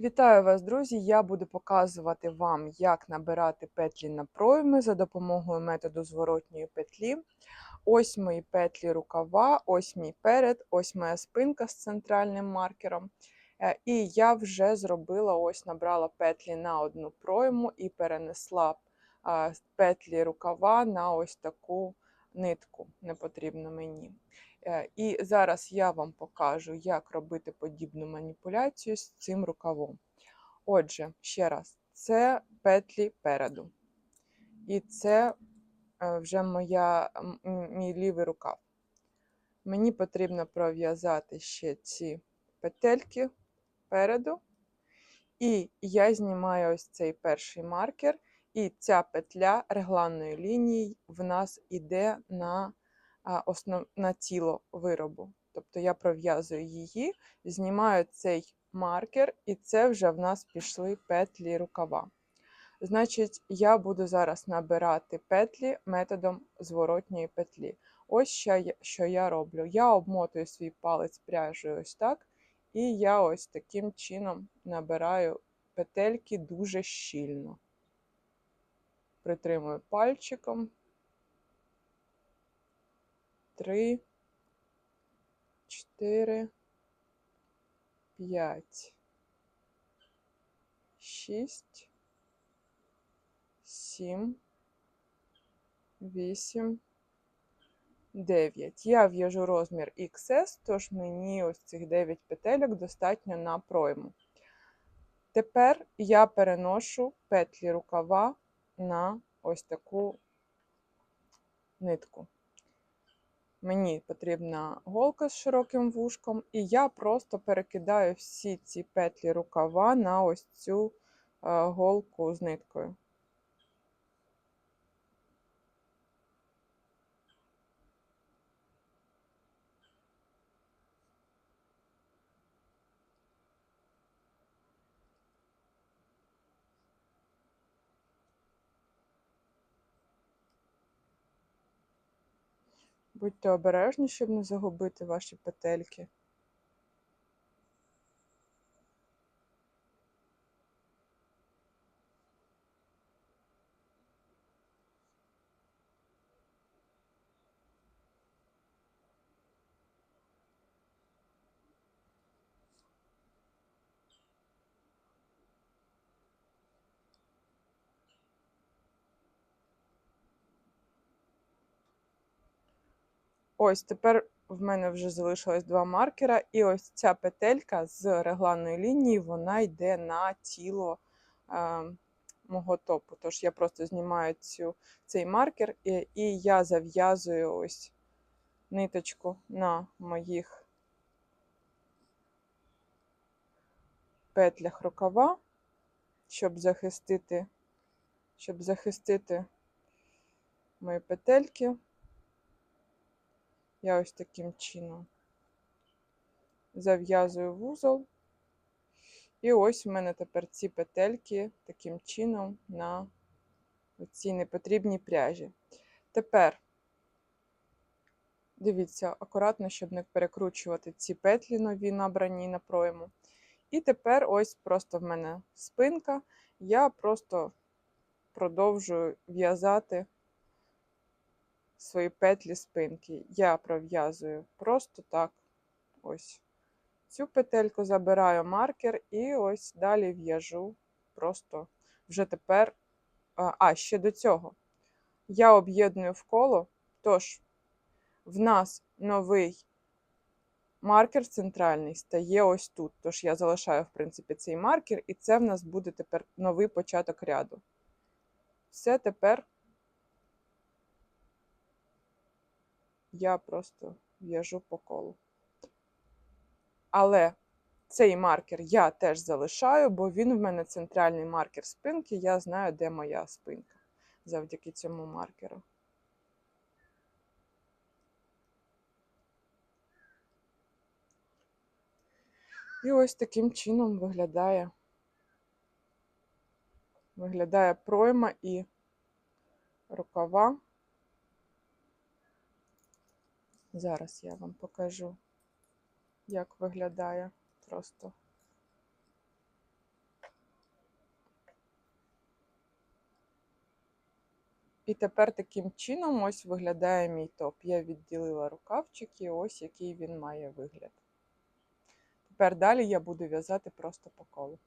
Вітаю вас, друзі! Я буду показувати вам, як набирати петлі на пройми за допомогою методу зворотньої петлі. Ось мої петлі рукава, ось мій перед, ось моя спинка з центральним маркером. Е, І я вже зробила, ось набрала петлі на одну пройму і перенесла петлі рукава на ось таку нитку, не потрібно мені. Е, І зараз я вам покажу, як робити подібну маніпуляцію з цим рукавом. Отже, ще раз, це петлі переду. І це е, вже моя, мій лівий рукав. Мені потрібно пров'язати ще ці петельки переду. І я знімаю ось цей перший маркер, і ця петля регланної лінії в нас іде на, а, основ... на тіло виробу. Тобто я пров'язую її, знімаю цей маркер, і це вже в нас пішли петлі рукава. Значить, я буду зараз набирати петлі методом зворотньої петлі. Ось що я роблю. Я обмотую свій палець пряжею ось так, і я ось таким чином набираю петельки дуже щільно. Притримую пальчиком. Три, чотири, п'ять, шість, сім, вісім, дев'ять. Я в'яжу розмір XS, тож мені ось цих 9 петельок достатньо на пройму. Тепер я переношу петлі рукава на ось таку нитку. Мені потрібна голка з широким вушком, і я просто перекидаю всі ці петлі рукава на ось цю е, голку з ниткою. Будьте обережні, щоб не загубити ваші петельки. Ось тепер в мене вже залишилось два маркера, і ось ця петелька з регланної лінії вона йде на тіло е, мого топу. Тож я просто знімаю цю, цей маркер і, і я зав'язую ось ниточку на моїх петлях рукава, щоб захистити, щоб захистити мої петельки. Я ось таким чином зав'язую вузол. І ось у мене тепер ці петельки таким чином на цій непотрібній пряжі. Тепер, дивіться, акуратно, щоб не перекручувати ці петлі нові набрані на пройму. І тепер ось просто в мене спинка. Я просто продовжую в'язати свої петлі спинки. Я пров'язую просто так. Ось. Цю петельку забираю маркер і ось далі в'яжу просто вже тепер. А, ще до цього. Я об'єдную в коло, тож в нас новий маркер центральний стає ось тут. Тож я залишаю, в принципі, цей маркер, і це в нас буде тепер новий початок ряду. Все тепер я просто в'яжу по колу. Але цей маркер я теж залишаю, бо він в мене центральний маркер спинки. Я знаю, де моя спинка завдяки цьому маркеру. І ось таким чином виглядає, виглядає пройма і рукава. Зараз я вам покажу, як виглядає просто. І тепер таким чином ось виглядає мій топ. Я відділила рукавчик і ось який він має вигляд. Тепер далі я буду в'язати просто по колу.